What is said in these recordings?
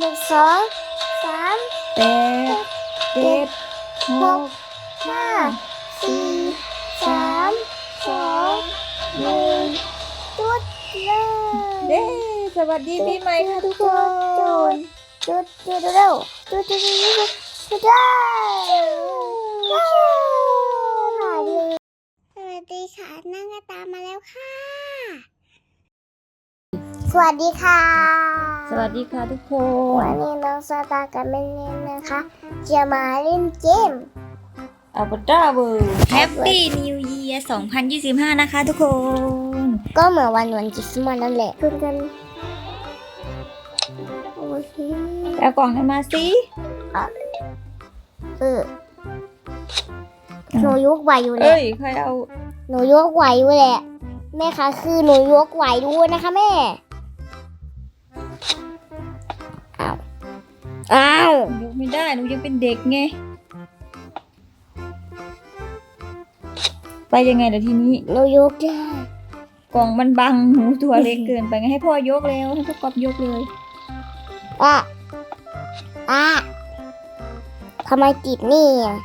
หนึ่งสองสามแปดเจ็ดหกห้าสี่สามสองหนึ่งจุดเลยเย้สวัสดีปีใหม่ค่ะทุกคนจุดจุดเร็วจุดจุดจุดจุดจุดได้ถ่ายดีสวัสดีค่ะนั่งกระตามมาแล้วค่ะ สวัสดีค่ะ สวัสดีค่ะทุกควันนนี้น้องสตาร์กับเมนเนนนะคะจะมาเล่นเกมอัลบาต้าเวิร์ Happy New Year 2025 นะคะทุกคน ก็เหมือนวันวันคริสต์มาสนั่นแหละขึ้นกันโอเคเอากล่องให้มาสิเออหนูยกไหวอยู่แหละเอ้ยใครเอา หนูยกไหวอยู่แหละ แม่คะคือหนูยกไหวด้วยนะคะแม่ อ้าวยกไม่ได้หนูยังเป็นเด็กไง ไปยังไงเดี๋ยวทีนี้หนูยกได้กล่องมันบังหนูตัวเล็กเกินไปไงให้พ่อยกแล้วให้พ่อกอบยกเลยอะอะทำไมติดนี่อะ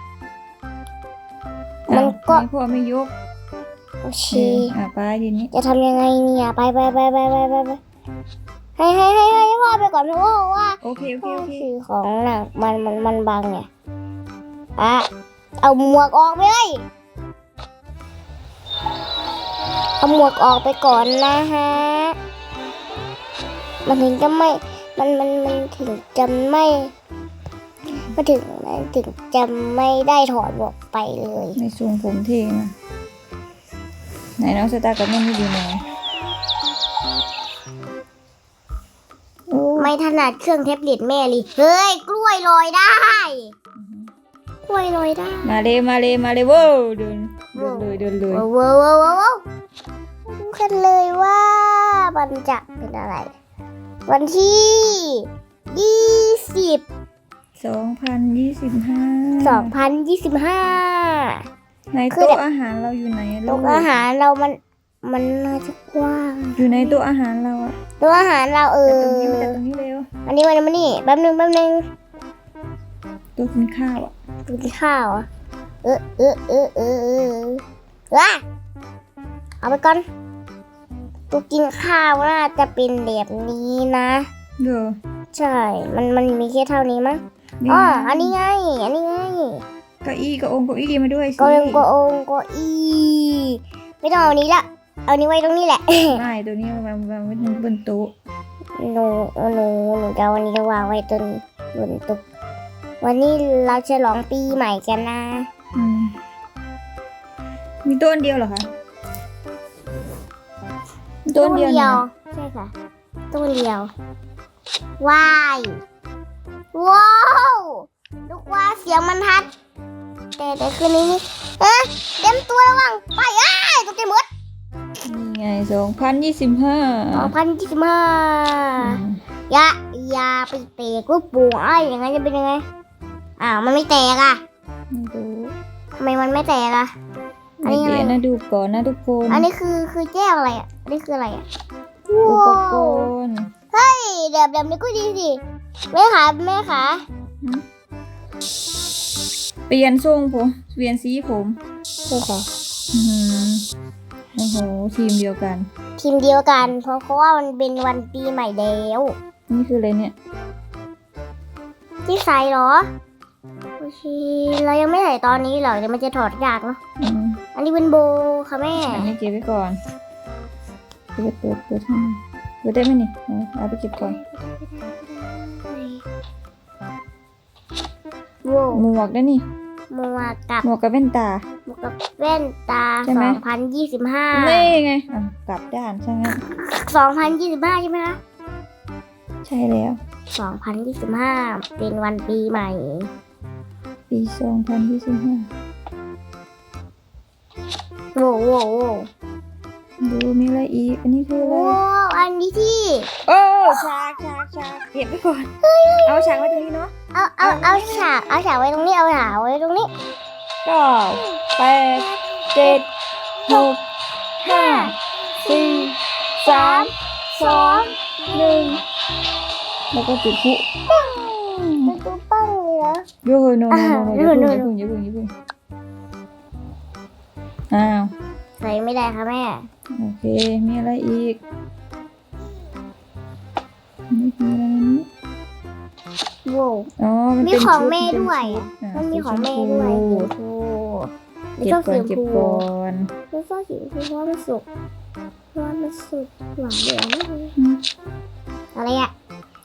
มันก็ให้พ่อไม่ยกโอเค อะไปทีนี้ จะทำยังไงเนี่ย ไปไปไปไปไปไปไป ให้ให้ให้ให้พ่อไปก่อนเพราะว่าว่าโอเคโอเคพ่อโอเคถือของหนักมันมันมันบังเนี่ยอะเอาหมวกออกไปเลยเอาหมวกออกไปก่อนนะฮะมันถึงจะไม่มันมันมันถึงจะไม่มันถึงมันถึงจะไม่ได้ถอดหมวกไปเลยในทรงผมเท่นะไหนน้องสตาร์กับแม่นี่ดีไหม ไม่ถนัดเครื่องแท็บเล็ตแม่เลยเฮ้ยกล้วยลอยได้ กล้วยลอยได้ มาเลยมาเลยมาเลยเว้ยเดินเดินเลยเดินเลยว้าวว้าวว้าวว้าวว้าวรู้กันเลยว่ามันจะเป็นอะไร วันที่ยี่สิบสองพันยี่สิบห้าสองพันยี่สิบห้าในคือโต๊ะอาหารเราอยู่ไหนโต๊ะลูกอาหารเรามัน มันน่าจะกว้างอยู่ในโต๊ะอาหารเราอะโต๊ะอาหารเราเอแต่อตรงนี้มาจากตรงนี้เร็วอันนี้มันมันนี่แป๊บนึงแป๊บนึงโต๊ะกินข้าวอะกินข้าวอะเออเออเออเออเออว้าเอาไปก่อนตูกินข้าวน่าจะเป็นแบบนี้นะเด้อใช่ มันมันมีแค่เท่านี้มั้งนี่อ๋ออันนี้ไง อันนี้ไงเก้าอี้กับองค์เก้าอี้มาด้วยสิก็ยังก็องก็อีไม่ต้องเอาอันนี้ละ เอานี้ไว้ตรงนี้แหละไม่ตัวนี้มันวางไว้บนโต๊ะหนูหนูหนูจะเอาอันนี้วางไว้ตนบนตุก วันนี้เราฉลองปีใหม่กันนะ อืมมีโต๊ะอันเดียวเหรอคะมีโต๊ะอันเดียวเนี่ยนะใช่ค่ะต้นเดียวว้ายว้าวลูกว่าเสียงมันทัด แต่แต่คืนนี้นี่เอ๊ะเต็มตัวระวังไปอ้ายตัวเต็มหมดนี่ ไงสองพันยี่สิบห้าสองพันยี่สิบห้าอย่าอย่าไปเตะกูปูไอ้ายอย่างนั้นจะเป็นยังไงอ้าวมันไม่แตกอะไม่รู้ทำไมมันไม่แตกอะอันนี้เดี๋ยวอะไรนะดูก่อนนะทุกคนอันนี้คือคือแก้วอะไรอะอันนี้คืออะไรอะอุปกว้าวรณ์เฮ้ยแบบแบบนี้ก็ดีสิแม่ขาแม่ขาเปลี่ยนทรงผมเปลี่ยนสีผมใช่ค่ะอื้อหือ โอ้โหทีมเดียวกัน ทีมเดียวกัน เพราะเพราะว่ามันเป็นวันปีใหม่แล้วนี่คืออะไรเนี่ยที่ใส่เหรอโอเคเรายังไม่ใส่ตอนนี้หรอกเดี๋ยวมันจะถอดยากเนาะอืมอันนี้เป็นโบค่ะแม่อันนี้เก็บไว้ก่อนเปิดเปิดเปิดให้หน่อยเปิดได้ไหมนี่เอาเอาไปเก็บก่อนโว้หมวกได้นี่ หมวกกับหมวกกับแว่นตา หมวกกับแว่นตา ใช่ไหมสองพันยี่สิบห้านี่ไงอะกลับด้านใช่ไหมสองพันยี่สิบห้าใช่ไหมคะใช่แล้วสองพันยี่สิบห้าเป็นวันปีใหม่ ปีสองพันยี่สิบห้าโว้โว้โว้ดูมีอะไรอีก อันนี้คืออะไร โว้อันนี้ที่ โอ้ฉากฉากฉากเก็บไว้ก่อน เอาฉากไว้ตรงนี้เนาะ เอาเอาเอาฉากเอาฉากไว้ตรงนี้เอาฉากไว้ตรงนี้เก้าแปดเจ็ดหกห้าสี่สามสองหนึ่งแล้วก็จุดพลุปังเป็นตัวปั้งเลยเหรอโยโนโนโนโนอย่าอ่าเพึ่งอย่าเพึ่งอย่าเพึ่งอย่าเพึ่งอ้าวใส่ไม่ได้ค่ะแม่ โอเค มีอะไรอีก โว้วอ๋อมันมีเป็นของชุดแม่เป็นด้วยชุอะอ่ามันมีสีของแม่ชด้วยพูสีชมพูไม่เก็ชบอบก่อสีนชเก็บมพูก่อนไม่ชอบสีชมพูเพราะว่ามันสุกเพราะว่ามันสุกหวานเหลืองอืมอะไรอะ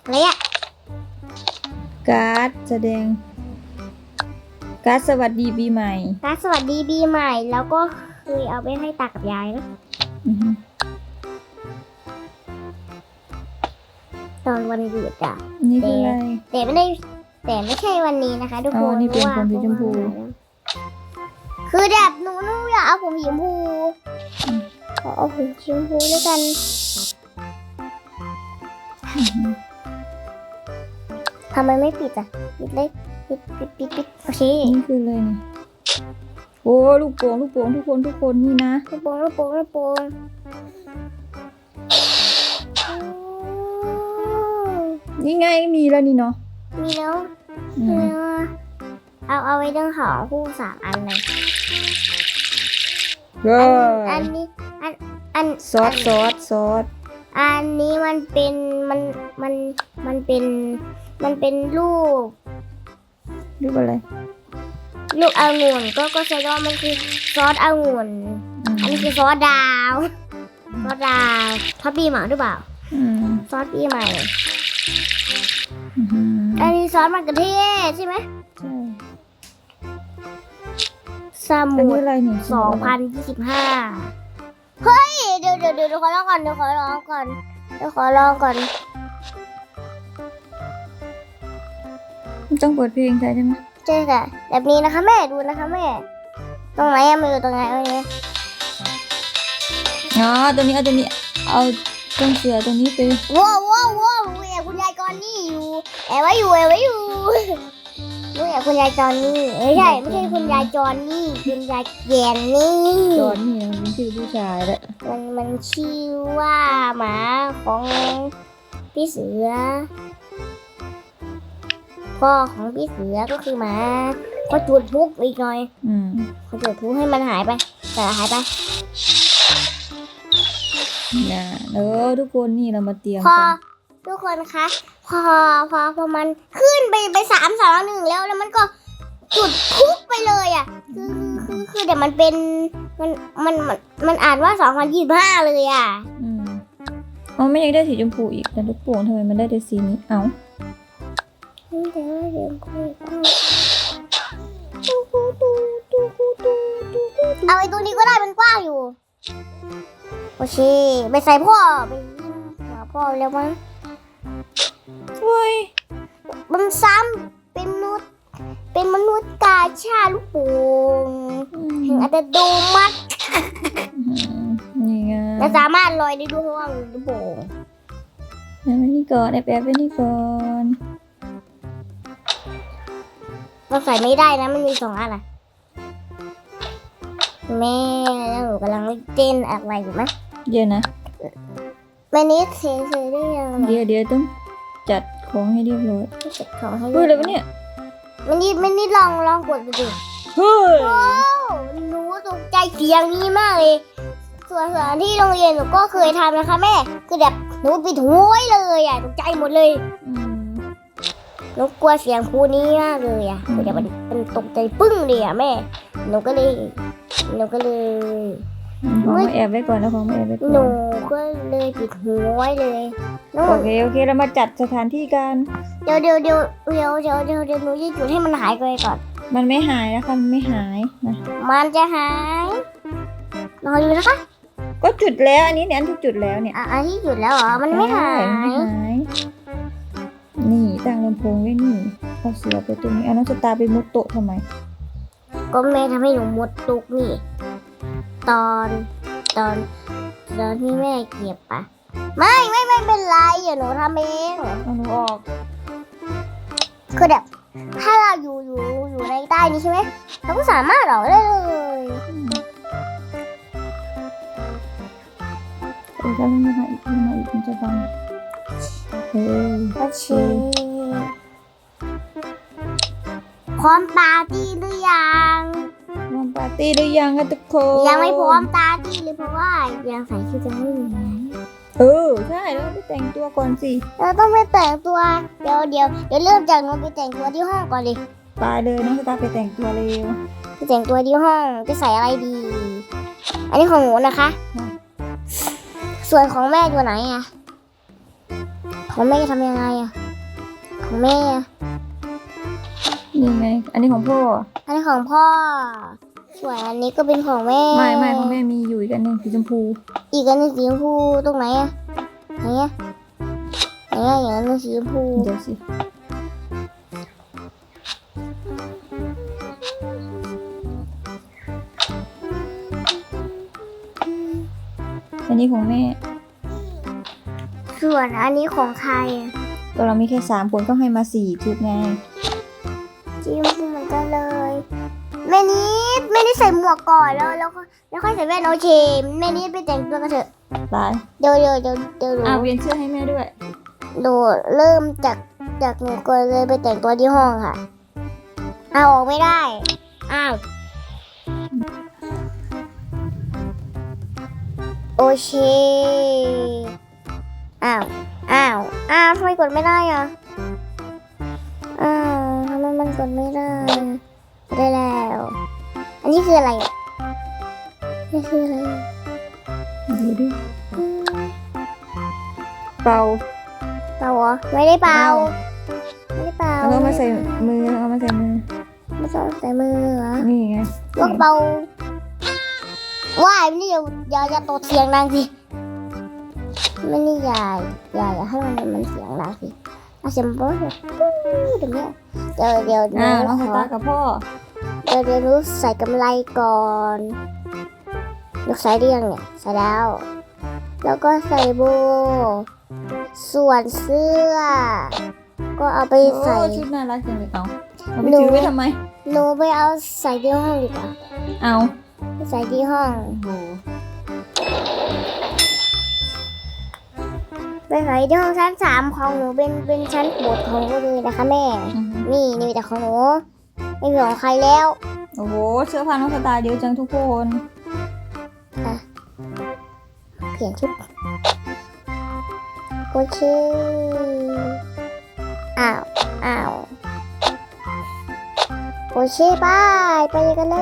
อะไรอะการ์ดแสดง การ์ดสวัสดีปีใหม่การดสวัสดีปีใหม่ แล้วก็เคยเอาไปให้ตากับยายนะ อือฮึ ตอนวันหยุดอะนี่คืออะไร แต่ไม่ได้แต่ไม่ใช่วันนี้นะคะทุกคอ๋นอนี่เป็นพราะว่าผมสีชมพู คือแบบหนูหนูอยากเอาผมสีชมพูอืมขอเอาผมสีชมพูด้วยกันอือฮึทำไมไม่ปิดอะ ปิดเลยปิดปิดปิดปิดโอเคนี่คืออะไรเนี่ยโอ้ลูกโป่งลูกโป่งทุกคนทุกคนนี่นะ ลูกโป่งลูกโป่งลูกโป่งโอ้ นี่ไงมีแล้วนี่เนาะมีแล้วอืมีมแล้วอะเอาเอาไว้เรื่องของคู่สามอันเลยเออันออันนี้อันอันซอสซอสซอสอันนี้มันเป็นมันมันมันเป็นมันเป็นลูกรูปอะไรลูกองุ่นก็ก็แสดงว่ามันคือซอสองุ่นอืมอันนี้คือซอสดาวซอสดาวทอดปีใหม่หรือเปล่าอืมซอสปีใหม่อื อฮึอันนี้ซอสมะเขือเทศใช่ไหมใช่สอันมุนี้ดอะไรเนี่ยสองพันยี่สิบห้าเฮ้ย เดี๋ยวเดี๋ยวเดี๋ยวขอลองก่อนเดี๋ยวขอลองก่อนเดี๋ยวขอลองก่อน ต้องเปิดเพลงใช่ไหมเจอค่ะแบบนี้นะคะแม่ดูนะคะแม่ ตรงไหนอะมือตรงไหนเอาเนี้ยอ๋อตัวนี้เอาตัวนี้เอาตรงเสือตรงนี้ไปว้าวว้าว อยู่แอบไว้อยู่แอบไว้อยู่หนูแอบคุณยายจอนนี่เอ้ยใช่ไม่ใช่คุณยายจอนนี่คุณยายแยนนี่ตอนนี้นะมันเป็นชื่อผู้ชายแหละมันมันชื่อว่าหมาของพี่เสือ พ่อของพี่เสือก็คือหมาเขาจุดพลุกอีกหน่อยอืมเขาจุดพลุให้มันหายไป แต่หายไปนะเออทุกคนนี่เรามาเตรียมพอกันทุกคนคะ พอพอพอมันขึ้นไปไปสามสองหนึ่งแล้วแล้วมันก็จุดพลุไปเลยอะคือคือคือคือเดี๋ยวมันเป็นมันมันมันมันอ่านว่าสองพันยี่สิบห้าเลยอะอืมอ๋อไม่อยากได้สีชมพูอีกแต่ลูกโป่งทำไมมันได้แต่สีนี้เอ้าเดี๋ยวเดี๋ยวคุยกันเอาไอ้ตัวนี้ก็ได้มันกว้างอยู่โอเคไปใส่พ่อไปยิงหัวพ่อแล้วมั้ง เฮ้ยมันซ้ำเป็นมนุษย์ เป็นมนุษย์กาชาลูกโป่งอืถึงมอาจจะดูมัดนี่ไงและสามารถลอยได้ด้วยเพราะว่ามันลูกโป่งเอาไว้นี่ก่อนแอบแอบไว้นี่ก่อนเราใส่ไม่ได้นะมันมีสองอันอะแม่แล้วหนูกำลังเต้นอะไรอยู่ไหมเดี๋ยวนะแม่นี้เซเซได้ยังไงเดี๋ยวเดี๋ยวต้อง จัดของให้เรียบร้อยเก็บของให้เฮ้ยอะไรวะเนี่ยมันนี่มันนี่ลองลองกดดูดิเฮ้ยว้าวหนูตกใจเสียงนี้มากเลย ส่วนส่วนที่โรงเรียนหนูก็เคยทำนะคะแม่ คือแบบหนูปิดหูไว้เลยอะตกใจหมดเลยอืมหนูกลัวเสียงครูนี้มากเลยอะอืมคือแบบมันมันตกใจปึ้งเลยอะแม่หนูก็เลยหนูก็เลย ของมาแอบไว้ก่อนแล้วของมาแอบไว้ก่หนูอนก็เลยปิดหูไว้เลยแล้วโอเคโอเคเรามาจัดสถานที่กัน เดี๋ยวเดี๋ยวเดี๋ยวเดี๋ยวเดี๋ยวเดี๋ยวเดี๋ยวหนูจะจุดให้มันหายไปก่อน มันไม่หายนะคะมันไม่หายนะมันจะหายรออยู่นะคะก็จุดแล้วอันนี้เนี่ยอันที่จุดแล้วเนี่ยอะอันที่จุดแล้วเหรอมันไม่หาใช่มันไม่ยหาย นี่ตั้งลำโพงไว้นี่เอาเสือไปตรงนี้เอาน้องสตาร์ไปมุดโต๊ะทำไมก็แม่ทำให้หนูหมดตุกนี่ ตอนตอนตอนที่แม่เก็บอะไม่ไม่ไม่เป็นไรเดี๋ยวหนูทำเองเอาหนูออกคือแบบถ้าเราอยู่อยู่อยู่ในใต้นี้ใช่ไหมเราก็สามารถออกได้เลยเออถ้ามันมาอีกมันมาอีกมันจะบังโอเคอโอเคพร้อมปาร์ตี้หรือยังมา ปาร์ตี้หรือยังคะทุกคนยังไม่พร้อมปาร์ตี้เลยเพราะว่ายังใส่ชุดจะไม่มีไงเออใช่แล้วไปแต่งตัวก่อนสิเราต้องไปแต่งตัวเดี๋ยวเดี๋ยวเดี๋ยวเริ่มจากหนูไปแต่งตัวที่ห้องก่อนเลยไปเลยน้องสตาร์ไปแต่งตัวเร็วไปแต่งตัวที่ห้องจะใส่อะไรดี อันนี้ของหนูนะคะอืมส่วนของแม่อยู่ไหนอะของแม่จะทำยังไงอะของแม่อะนี่ไง อันนี้ของพ่อ อันนี้ของพ่อ ส่วนอันนี้ก็เป็นของแม่ ไม่ไม่ของแม่มีอยู่อีกอันหนึงสีชมพูอีกอันหนึงสีชมพูตรงไหนอะไหนอะไหนอะอย่างนั้นเป็นสีชมพูเดี๋ยวสิอันนี้ของแม่ ส่วนอันนี้ของใครอะก็เรามีแค่สามคนก็ให้มาสี่ชุดไงสีชมพูเหมือนกันเลยแม่นิดแม่นิดใส่หมวกก่อนแล้วแล้วก็แล้วค่อยใส่แว่นโอเคแม่นิดไปแต่งตัวกันเถอะไปเดี๋ยวเดี๋ยวเดี๋ยวเดี๋ยวหนูอ่าเวียนเสื้อให้แม่ด้วย หนูเริ่มจากจากหนูก่อนเลยไปแต่งตัวที่ห้องค่ะเอาออกไม่ได้อ้าวโอเคอ้าวอ้าวอ้าวทำไมกดไม่ได้อะอ้าวทำไมมันกดไม่ได้ได้แล้ว อันนี้คืออะไรอะนี่คืออะไรอะดูดิเป่าเป่าเหรอไม่ได้เป่าไม่ได้เป่าแล้วก็มาใส่มือเอามาใส่มือไม่ต้องใส่มือเหรอนี่ไงลูกเป่าว่ายไม่ได้อย่าอย่าอย่าตดเสียงดังสิไม่นี่อย่าอย่าอย่าให้มันมันเสียงดังสิเอาเสียงโป๊ะแบบปู๊ดอย่างเงี้ยเดี๋ยวเดี๋ยวหนูอ่าน้องขสอตาร์กับพ่อ เดี๋ยวเดี๋ยวหนูใส่กำไรก่อนหนูใส่ได้ยังเนี่ยใส่แล้ว แล้วก็ใส่โบว์ส่วนเสื้อ ก็เอาไปโอ้ใส่ชุดน่ารักจังเลยเอาเอาไปหนูถือไว้ทำไม หนูไปเอาใส่ที่ห้องดีกว่าเอาไปใส่ที่ห้องโอ้โหไปใส่ที่ห้องชั้นสามของหนูเป็นเป็นชั้นโปรดของหนูเลยนะคะแม่อือฮึนี่นี่มีแต่ของหนู ไม่มีของใครแล้ว โอ้โห เสื้อผ้าน้องสตาร์เยอะจังทุกคนเปลี่ยนชุด โอเค อ้าว อ้าว โอเคไปไปกันเล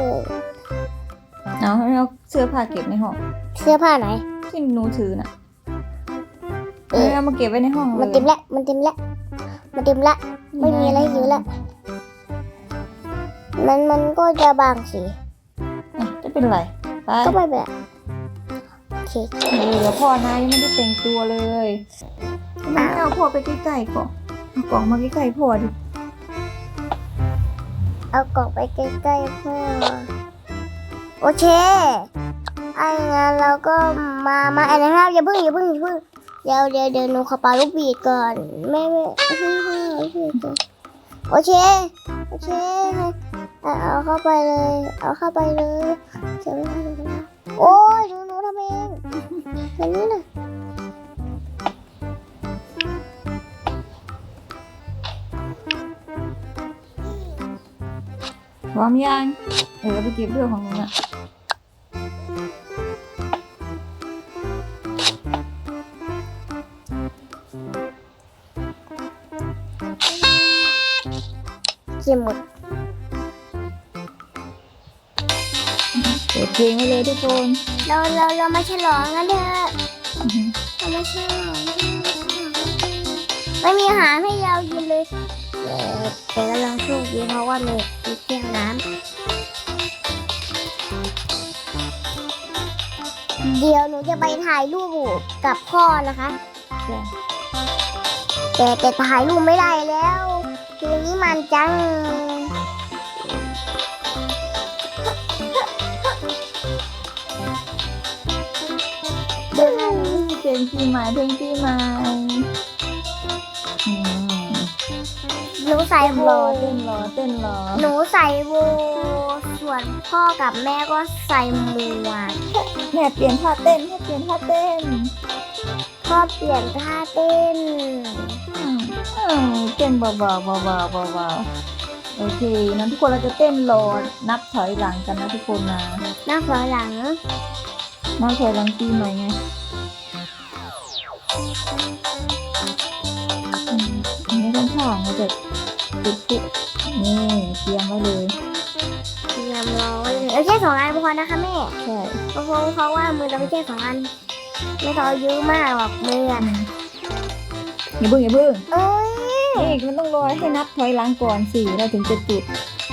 ยเอาให้เอาเสื้อผ้าเก็บในห้อง เสื้อผ้าไหน ที่หนูถือน่ะเอ๊ะเอามาเก็บไว้ในห้องเลยมันเต็มแล้ว มันเต็มแล้ว มันเต็มแล้วไม่มีอะไรอยู่แล้ว มันมันก็จะบางสิอะจะเป็นไรไปก็ไม่เป็นไรโอเคเออเดี๋ยวพ่อนายยังไม่ได้แต่งตัวเลยไม่เอาพ่อไปใกล้ๆก่อนเอากล่องมาใกล้ๆพ่อดิเอากล่องไปใกล้ๆพ่อโอเคไอ้งั้นเราก็มามาอันนะครับอย่าเพิ่งอย่าเพิ่งอย่าเพิ่งเดี๋ยวเดี๋ยวเดี๋ยวหนูขอปาลูกบีดก่อนไม่ไม่ไม่ไม่ไม่ไม่ โอเค โอเคเอาเอาเข้าไปเลย เอาเข้าไปเลยเดี๋ยวไม่ได้เดี๋ยวไม่ได้โอ้ยหนูหนูทำเองแบบนี้นะพร้อมยังเออเอาไปเก็บด้วยของหนูน่ะ เก็บหมดเปิดเพลงไว้เลยทุกคนเราเราเรามาฉลองกันเถอะอือฮึเรามาฉลองไม่มีอาหารให้เรากินเลยแต่แต่ก็ลองโชคดีเพราะว่ามีมีเที่ยงน้ำเดี๋ยวหนูจะไปถ่ายรูปกับพ่อนะคะ แต่แต่ถ่ายรูปไม่ได้แล้วทีนี้ มันจัง เด้อเพลงปีใหม่เพลงปีใหม่อืมหนูใส่เต้นโบรอเต้นรอเต้นรอหนูใส่โบส่วนพ่อกับแม่ก็ใส่หมวก แม่เปลี่ยนท่าเต้นแม่เปลี่ยนท่าเต้น พ่อเปลี่ยนท่าเต้นอืมอืมเต้นเบาๆเบาๆเบาๆโอเคนั้นทุกคนเราจะเต้นรอนับถอยหลังกันนะทุกคนนะหน้าฝอหลังนับถอยหลังปีใหม่ไงอืมอันนี้ต้องข้างเราจะจุดปุ๊บนี่เตรียมไว้เลยเตรียมรอไว้เลยเอาแค่สองอันพอนะคะแม่ใช่เพราะเพราะว่ามือเราไม่แค่สองอัน ไม่ต้องเอาเยอะมากหรอกมืออะอย่าเพิ่งอย่าเพิ่งเอ้ยนี่มันต้องรอให้นับถอยหลังก่อนสิเราถึงจะจุด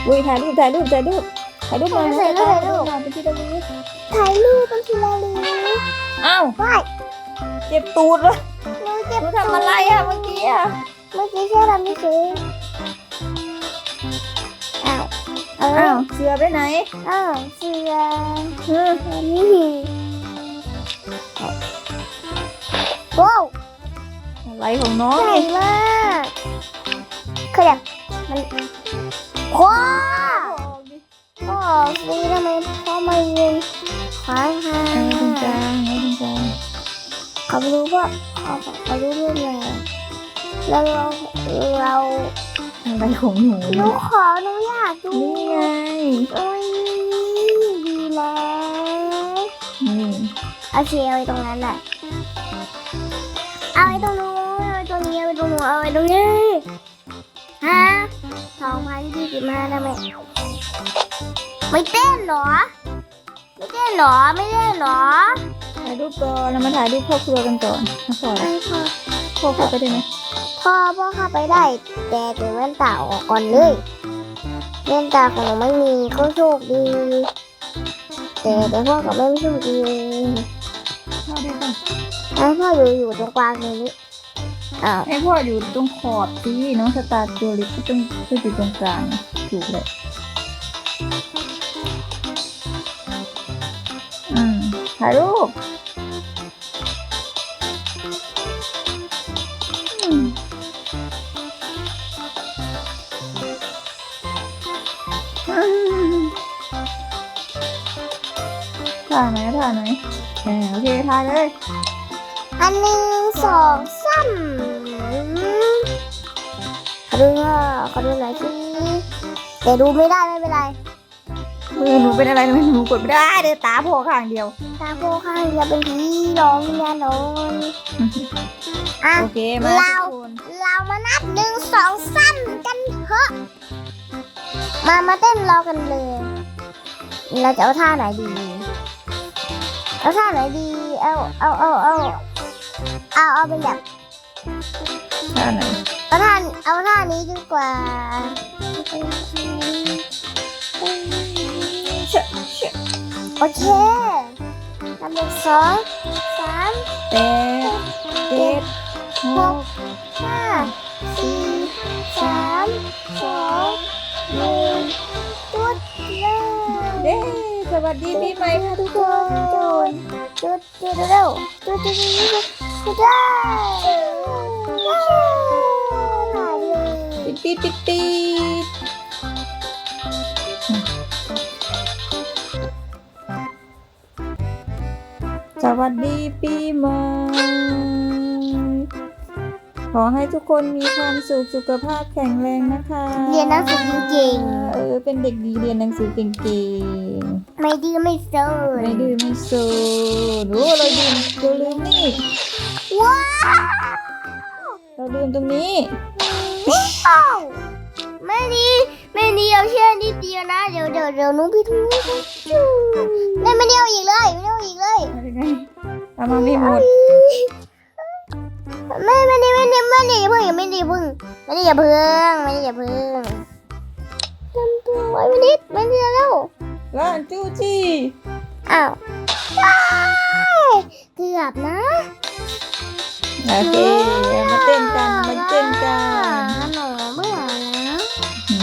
อุ้ยถ่ายรูปถ่ายรูปถ่ายรูปถ่ายรูปหน่อยถ่ายรูปถ่ายรูปเป็นที่ระลึกถ่ายรูปเป็นทีละลิ้นอ้าวว้ายเจ็บตูดเลยหนูหเจ็บนูทำอะไรอะเมื่อกี้อะเมื่อกี้แค่ทำนี่คืออ้าวเอ้าอ้าวเสือไปไหนอ้าวเสือเอออันนี้ ว้าวอะไรของน้องใหญ่นี่มากคือแบบมันว้าวก็ซีทำไมพ่อมายืนขวางทางเอาตรงกลางเอาตรงกลางเขาไม่รู้ว่าเขาเขารู้เรื่องอะไรแล้วเราเราอะไรของหนูหนูเนี่ยขอหนูอยากดูนี่ไง เอาเชียร์ไว้ตรงนั้นแหละเอาไว้ตรงนู้นเอาไว้ตรงนี้เอาไว้ตรงนู้นเอาไว้ตรงนี้ฮะสองพันยี่สิบห้าได้ไหมไม่เต้นเหรอ ไม่เต้นเหรอไม่เต้นเหรอถ่ายรูปก่อนเรามาถ่ายรูปครอบครัวกันก่อนนะพ่อไม่พอพ่อเข้าไปได้ไหมพ่อพ่อเข้าไปได้ แต่ถึงแว่นตาออกก่อนเลยแว่นตาของหนูไม่มีก็โชคดี แต่แต่พ่อกับแม่ไม่โชคดีพ่อได้ป่ะแล้วพ่ออยู่อยู่ตรงกลางตรงนี้อ้าวให้พ่ออยู่ตรงขอบสิน้องสตาร์ตัวเล็กก็ต้องก็อยู่ตรงกลางถูกเลยอืมถ่ายรูปอืายไหนถ่ายไหนเออโอเคถ่ายเลยอันหนึ่งสองสามขอดูหน่อยขอดูหน่อยสิแต่ดูไม่ได้ไม่เป็นไรมือหนูเป็นอะไรทำไมหนูกดไม่ได้เดี๋ยวตาโผล่ข้างเดียว ตาโพข้างเดียวเป็นผีร้องยานอนอะโอเคมาเราทุกคนเรามานับหนึ่งสองสามกันเถอะมามาเต้นรอกันเลย เราจะเอาท่าไหนดี เอาท่าไหนดี เอาเอาเอาเอาเอาเอาเป็นแบบท่าไหนเอาท่าเอาท่านี้ดีกว่าเชะเชะโอเคนับหนึ่งสองสามแปดเจ็ดหก สดีปีใหม่ค่ะทุกคนจุดจุดเร็วจุดจุดจุดจุดจุดได้ถ่ายเลยปิดปิดปิดปิดสวัสดีปีใหม่ ขอให้ทุกคนมีความสุขสุขภาพแข็งแรงนะคะเรียนหนังสือเก่งเออเป็นเด็กดีเรียนหนังสือเก่งๆไม่ดื้อไม่เซ่อๆไม่ดื้อไม่โซนโอ้เราลืมเราลืมนี่ว้าวเราลืมตรงนี้ว้าวไม่ดีไม่ดีเอาแค่นิดเดียวนะเดี๋ยวเดี๋ยวเดี๋ยวหนุ้งพี่ทุ้งไม่ไม่เดียวอีกเลยไม่เดียวอีกเลยอะไรไงทำมาไม่หมด อย่าเพิ่งไม่ดีอย่าเพิ่งทำตัวไว้ไม่นิดไม่ดีแล้วร้านจูจี้อ้าวว้ายเกือบนะโอเคมาเต้นกันมาเต้นกันหนูเบื่อแล้วอื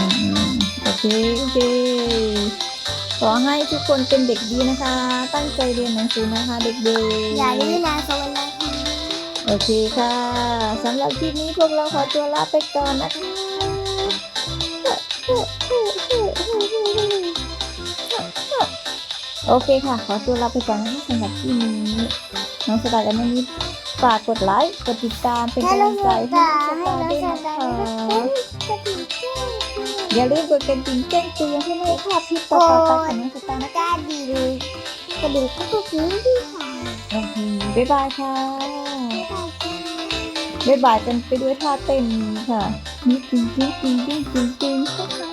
มโอเคโอเคขอให้ทุกคนเป็นเด็กดีนะคะ ตั้งใจเรียนหนังสือนะคะ เด็กอย่าๆดื้อนะโซนนะ โอเคค่ะสำหรับคลิปนี้พวกเราขอตัวลาไปก่อนนะคะโอเคค่ะ ขอตัวลาไปก่อนนะคะสำหรับคลิปนี้น้องสกายและแม่นิดฝากกดไลค์กดติดตามเป็นกำลังใจให้น้องสกายด้วยนะคะอย่าลืมกดกระดิ่งแจ้งเตือนให้ไม่พลาดคลิปต่อไปของน้องสตาร์นะคะะดิลงกระดิ่งก็ต้องดีค่ะ บ๊ายบายค่ะบ๊ายบายกันไปด้วยท่าเต้นค่ะนี่จริงจริงจริงจริงจริง